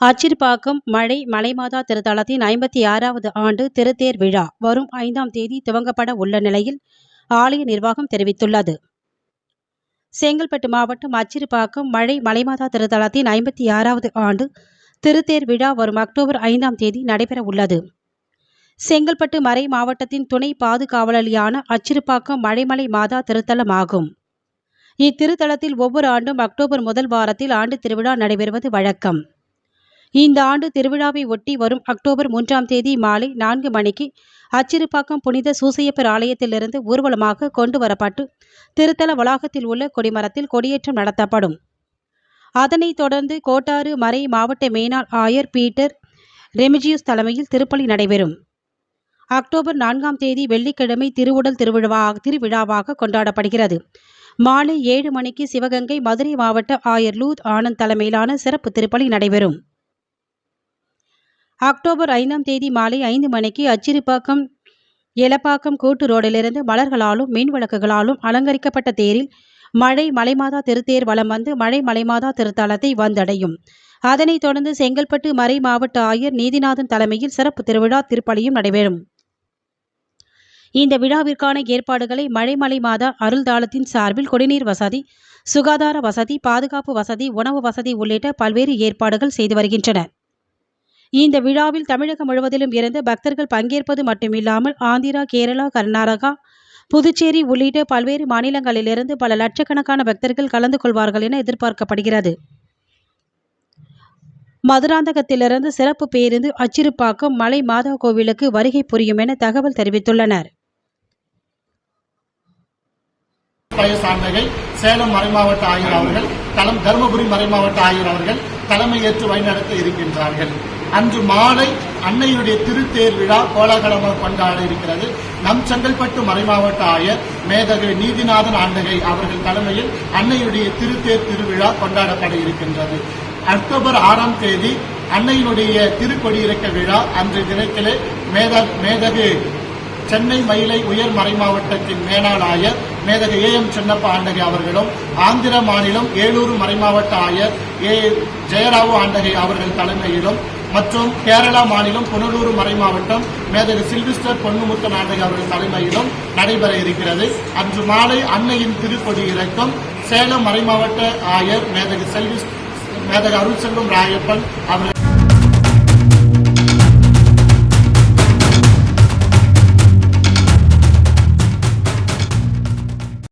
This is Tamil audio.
அச்சிறுபாக்கம் மழை மலைமாதா திருத்தலத்தின் ஐம்பத்தி ஆறாவது ஆண்டு திருத்தேர் விழா வரும் ஐந்தாம் தேதி துவங்கப்பட உள்ள நிலையில் ஆலய நிர்வாகம் தெரிவித்துள்ளது. செங்கல்பட்டு மாவட்டம் அச்சிறுபாக்கம் மழை மலைமாதா திருத்தலத்தின் ஐம்பத்தி ஆறாவது ஆண்டு திருத்தேர் விழா வரும் அக்டோபர் ஐந்தாம் தேதி நடைபெற உள்ளது. செங்கல்பட்டு மறை மாவட்டத்தின் துணை பாதுகாவலியான அச்சிறுபாக்கம் மழைமலை மாதா திருத்தலம் ஆகும். இத்திருத்தலத்தில் ஒவ்வொரு ஆண்டும் அக்டோபர் முதல் வாரத்தில் ஆண்டு திருவிழா நடைபெறுவது வழக்கம். இந்த ஆண்டு திருவிழாவை ஒட்டி வரும் அக்டோபர் மூன்றாம் தேதி மாலை நான்கு மணிக்கு அச்சிறுபாக்கம் புனித சூசையப்பர் ஆலயத்திலிருந்து ஊர்வலமாக கொண்டு வரப்பட்டு திருத்தல வளாகத்தில் உள்ள கொடிமரத்தில் கொடியேற்றம் நடத்தப்படும். அதனைத் தொடர்ந்து கோட்டாறு மறை மாவட்ட மேனாள் ஆயர் பீட்டர் ரெமிஜியூஸ் தலைமையில் திருப்பலி நடைபெறும். அக்டோபர் நான்காம் தேதி வெள்ளிக்கிழமை திருவுடல் திருவிழா திருவிழாவாக கொண்டாடப்படுகிறது. மாலை ஏழு மணிக்கு சிவகங்கை மதுரை மாவட்ட ஆயர் லூத் ஆனந்த் தலைமையிலான சிறப்பு திருப்பலி நடைபெறும். அக்டோபர் ஐந்தாம் தேதி மாலை ஐந்து மணிக்கு அச்சிறுபாக்கம் எலப்பாக்கம் கூட்டு ரோடிலிருந்து மலர்களாலும் மின் விளக்குகளாலும் அலங்கரிக்கப்பட்ட தேரில் மழை மலைமாதா திருத்தேர் வலம் வந்து மழை மலைமாதா திருத்தலத்தை வந்தடையும். அதனைத் தொடர்ந்து செங்கல்பட்டு மறை மாவட்ட ஆயர் நீதிநாதன் தலைமையில் சிறப்பு திருவிழா திருப்பலியும் நடைபெறும். இந்த விழாவிற்கான ஏற்பாடுகளை மழைமலை மாதா அருள்தாளத்தின் சார்பில் குடிநீர் வசதி சுகாதார வசதி பாதுகாப்பு வசதி உணவு வசதி உள்ளிட்ட பல்வேறு ஏற்பாடுகள் செய்து வருகின்றன. இந்த விழாவில் தமிழகம் முழுவதிலும் இருந்து பக்தர்கள் பங்கேற்பது மட்டுமில்லாமல் ஆந்திரா கேரளா கர்நாடகா புதுச்சேரி உள்ளிட்ட பல்வேறு மாநிலங்களிலிருந்து பல லட்சக்கணக்கான பக்தர்கள் கலந்து கொள்வார்கள் என எதிர்பார்க்கப்படுகிறது. மதுராந்தகத்திலிருந்து சிறப்பு பேருந்து அச்சிறுப்பாக்கம் மலை மாதா கோவிலுக்கு வருகை புரியும் என தகவல் தெரிவித்துள்ளனர். பழைய சேலம் மறைமாவட்ட ஆயர் அவர்கள் தலம் தருமபுரி மறைமாவட்ட ஆயர் அவர்கள் தலைமையேற்று வழிநடத்த இருக்கின்றார்கள். அன்று மாலை அன்னையுடைய திருத்தேர் விழா கோலாகலமாக கொண்டாட இருக்கிறது. நம் செங்கல்பட்டு மறைமாவட்ட ஆயர் மேதகு நீதிநாதன் ஆண்டகை அவர்கள் தலைமையில் அன்னையுடைய திருத்தேர் திருவிழா கொண்டாடப்பட இருக்கின்றது. அக்டோபர் ஆறாம் தேதி அன்னையினுடைய திருக்கொடியிறக்க விழா அன்று தினத்திலே மேத மேதகு சென்னை மயிலை உயர் மறைமாவட்டத்தின் மேலாள் மேதகு ஏ எம் சின்னப்ப ஆண்டகை அவர்களும் ஆந்திர மாநிலம் ஏலூர் மறைமாவட்ட ஆயர் ஏ. ஜெயராவு ஆண்டகை அவர்கள் தலைமையிலும் மற்றும் கேரளா மாநிலம் புனலூர் மறைமாவட்டம் மேதகு சில்விஸ்டர் பொன்னுமுத்த நாடக அவர்கள் தலைமையிலும் நடைபெற இருக்கிறது. அன்று மாலை அன்னையின் திருக்கொடி இறக்கம் சேலம் மறைமாவட்ட ஆயர் மேதகு செல்வி மேதகு அருள்செல்வம் ராயப்பன் அவர்கள்